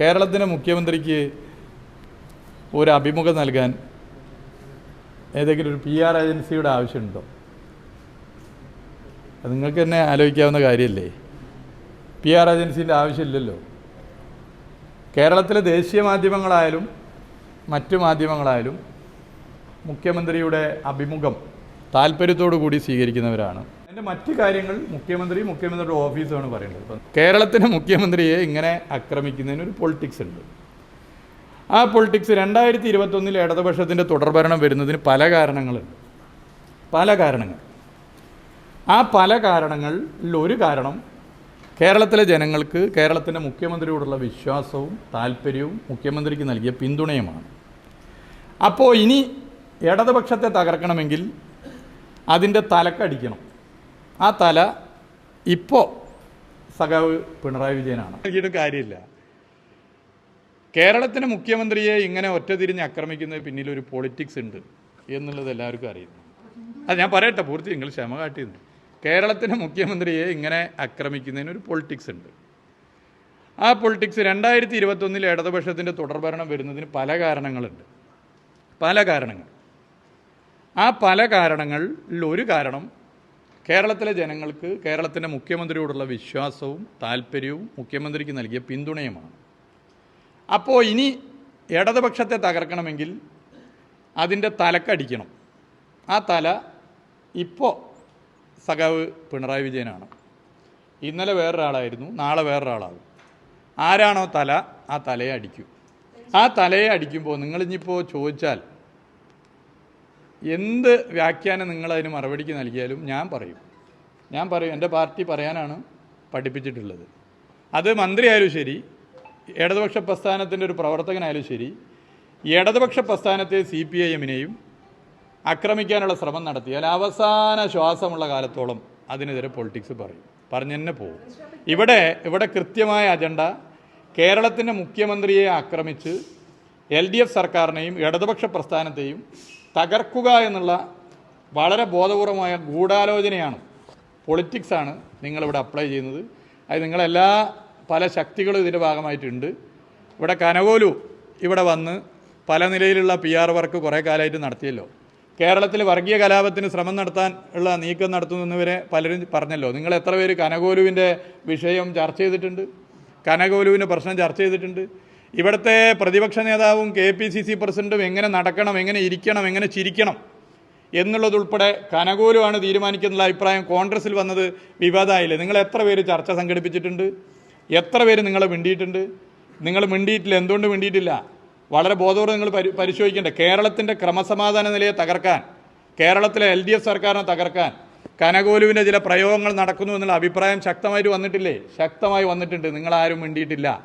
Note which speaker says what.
Speaker 1: കേരളത്തിന്റെ മുഖ്യമന്ത്രിക്ക് ഒരു അഭിമുഖം നൽകാൻ ഏതെങ്കിലും ഒരു പി ആർ ഏജൻസിയുടെ ആവശ്യമുണ്ടോ? നിങ്ങൾക്ക് തന്നെ ആലോചിക്കാവുന്ന കാര്യമല്ലേ? പി ആർ ഏജൻസിന്റെ ആവശ്യമില്ലല്ലോ. കേരളത്തിലെ ദേശീയ മാധ്യമങ്ങളായാലും മറ്റു മാധ്യമങ്ങളായാലും മുഖ്യമന്ത്രിയുടെ അഭിമുഖം താല്പര്യത്തോടു കൂടി സ്വീകരിക്കുന്നവരാണ്. അതിന്റെ മറ്റ് കാര്യങ്ങൾ മുഖ്യമന്ത്രി മുഖ്യമന്ത്രിയുടെ ഓഫീസാണ് പറയുന്നത്. ഇപ്പം കേരളത്തിന്റെ മുഖ്യമന്ത്രിയെ ഇങ്ങനെ ആക്രമിക്കുന്നതിന് ഒരു പൊളിറ്റിക്സ് ഉണ്ട്. ആ പൊളിറ്റിക്സ് രണ്ടായിരത്തി ഇരുപത്തൊന്നിൽ ഇടതുപക്ഷത്തിന്റെ തുടർഭരണം വരുന്നതിന് പല കാരണങ്ങളുണ്ട്. പല കാരണങ്ങൾ. ആ പല കാരണങ്ങളിൽ ഒരു കാരണം കേരളത്തിലെ ജനങ്ങൾക്ക് കേരളത്തിന്റെ മുഖ്യമന്ത്രിയോടുള്ള വിശ്വാസവും താല്പര്യവും മുഖ്യമന്ത്രിക്ക് നൽകിയ പിന്തുണയുമാണ്. അപ്പോൾ ഇനി ഇടതുപക്ഷത്തെ തകർക്കണമെങ്കിൽ അതിന്റെ തലക്കടിക്കണം. ആ തല ഇപ്പോ സഖാവ് പിണറായി വിജയനാണ്. എനിക്കിട്ട് കാര്യമില്ല. കേരളത്തിന്റെ മുഖ്യമന്ത്രിയെ ഇങ്ങനെ ഒറ്റതിരിഞ്ഞ് ആക്രമിക്കുന്നതിന് പിന്നിൽ ഒരു പൊളിറ്റിക്സ് ഉണ്ട് എന്നുള്ളത് എല്ലാവർക്കും അറിയുന്നു. അത് ഞാൻ പറയട്ടെ പൂർത്തി നിങ്ങൾ ക്ഷമ കാട്ടിയിരുന്നു. കേരളത്തിന്റെ മുഖ്യമന്ത്രിയെ ഇങ്ങനെ ആക്രമിക്കുന്നതിന് ഒരു പൊളിറ്റിക്സ് ഉണ്ട്. ആ പൊളിറ്റിക്സ് രണ്ടായിരത്തി ഇരുപത്തൊന്നിൽ ഇടതുപക്ഷത്തിന്റെ തുടർഭരണം വരുന്നതിന് പല കാരണങ്ങളുണ്ട്. പല കാരണങ്ങൾ. ആ പല കാരണങ്ങളിൽ ഒരു കാരണം കേരളത്തിലെ ജനങ്ങൾക്ക് കേരളത്തിന്റെ മുഖ്യമന്ത്രിയോടുള്ള വിശ്വാസവും താല്പര്യവും മുഖ്യമന്ത്രിക്ക് നൽകിയ പിന്തുണയുമാണ്. അപ്പോൾ ഇനി ഇടതുപക്ഷത്തെ തകർക്കണമെങ്കിൽ അതിന്റെ തലക്കടിക്കണം. ആ തല ഇപ്പോൾ സഖാവ് പിണറായി വിജയനാണ്. ഇന്നലെ വേറൊരാളായിരുന്നു നാളെ വേറൊരാളാകും. ആരാണോ തല ആ തലയെ അടിക്കും. ആ തലയെ അടിക്കുമ്പോൾ നിങ്ങളിഞ്ഞിപ്പോൾ ചോദിച്ചാൽ എന്ത് വ്യാഖ്യാനം നിങ്ങൾ നിങ്ങളതിന് മറുപടിക്ക് നൽകിയാലും ഞാൻ പറയും. ഞാൻ പറയും എന്റെ പാർട്ടി പറയാനാണ് പഠിപ്പിച്ചിട്ടുള്ളത്. അത് മന്ത്രിയായാലും ശരി ഇടതുപക്ഷ പ്രസ്ഥാനത്തിന്റെ ഒരു പ്രവർത്തകനായാലും ശരി ഇടതുപക്ഷ പ്രസ്ഥാനത്തെ സി പി ഐ എമ്മിനെയും ആക്രമിക്കാനുള്ള ശ്രമം നടത്തിയാൽ അവസാന ശ്വാസമുള്ള കാലത്തോളം അതിനെതിരെ പൊളിറ്റിക്സ് പറയും. പറഞ്ഞു തന്നെ പോകും. ഇവിടെ ഇവിടെ കൃത്യമായ അജണ്ട കേരളത്തിന്റെ മുഖ്യമന്ത്രിയെ ആക്രമിച്ച് എൽ ഡി എഫ് സർക്കാരിനെയും ഇടതുപക്ഷ പ്രസ്ഥാനത്തെയും തകർക്കുക എന്നുള്ള വളരെ ബോധപൂർവമായ ഗൂഢാലോചനയാണ്. പൊളിറ്റിക്സാണ് നിങ്ങളിവിടെ അപ്ലൈ ചെയ്യുന്നത്. അത് നിങ്ങളെല്ലാ പല ശക്തികളും ഇതിന്റെ ഭാഗമായിട്ടുണ്ട്. ഇവിടെ കനകോലു ഇവിടെ വന്ന് പല നിലയിലുള്ള പി ആർ വർക്ക് കുറേ കാലമായിട്ട് നടത്തിയല്ലോ. കേരളത്തിൽ വർഗീയ കലാപത്തിന് ശ്രമം നടത്താൻ ഉള്ള നീക്കം നടത്തുന്നവരെ പലരും പറഞ്ഞല്ലോ. നിങ്ങൾ എത്ര പേര് കനകോലുവിന്റെ വിഷയം ചർച്ച ചെയ്തിട്ടുണ്ട്? കനകോലുവിന്റെ പ്രശ്നം ചർച്ച ചെയ്തിട്ടുണ്ട്. ഇവിടുത്തെ പ്രതിപക്ഷ നേതാവും കെ പി സി സി പ്രസിഡന്റും എങ്ങനെ നടക്കണം എങ്ങനെ ഇരിക്കണം എങ്ങനെ ചിരിക്കണം എന്നുള്ളതുൾപ്പെടെ കനകൂലമാണ് തീരുമാനിക്കുന്ന അഭിപ്രായം കോൺഗ്രസിൽ വന്നത് വിവാദമായില്ലേ നിങ്ങൾ എത്ര പേര് ചർച്ച സംഘടിപ്പിച്ചിട്ടുണ്ട്? എത്ര പേര് നിങ്ങളെ മിണ്ടിയിട്ടുണ്ട്? നിങ്ങൾ മിണ്ടിയിട്ടില്ല എന്തുകൊണ്ട് മിണ്ടിയിട്ടില്ല? വളരെ ബോധപൂർവം നിങ്ങൾ പരി പരിശോധിക്കേണ്ടേ? കേരളത്തിന്റെ ക്രമസമാധാന നിലയെ തകർക്കാൻ കേരളത്തിലെ എൽ ഡി എഫ് സർക്കാരിനെ തകർക്കാൻ കനകോലുവിന്റെ ചില പ്രയോഗങ്ങൾ നടക്കുന്നു എന്നുള്ള അഭിപ്രായം ശക്തമായിട്ട് വന്നിട്ടില്ലേ? ശക്തമായി വന്നിട്ടുണ്ട്. നിങ്ങളാരും മിണ്ടിയിട്ടില്ല.